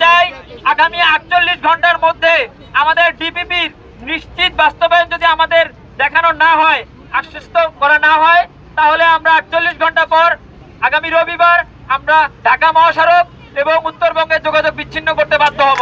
চার আগামী আটচল্লিশ ঘণ্টার মধ্যে আমাদের ডিপিপির নিশ্চিত বাস্তবায়ন যদি আমাদের দেখানো না হয়, আশ্বস্ত করা না হয়, তাহলে আমরা আটচল্লিশ ঘণ্টা পর আগামী রবিবার আমরা ঢাকা মহাসড়ক এবং উত্তরবঙ্গের যোগাযোগ বিচ্ছিন্ন করতে বাধ্য হব।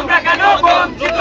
আমরা কেন বঞ্চিত?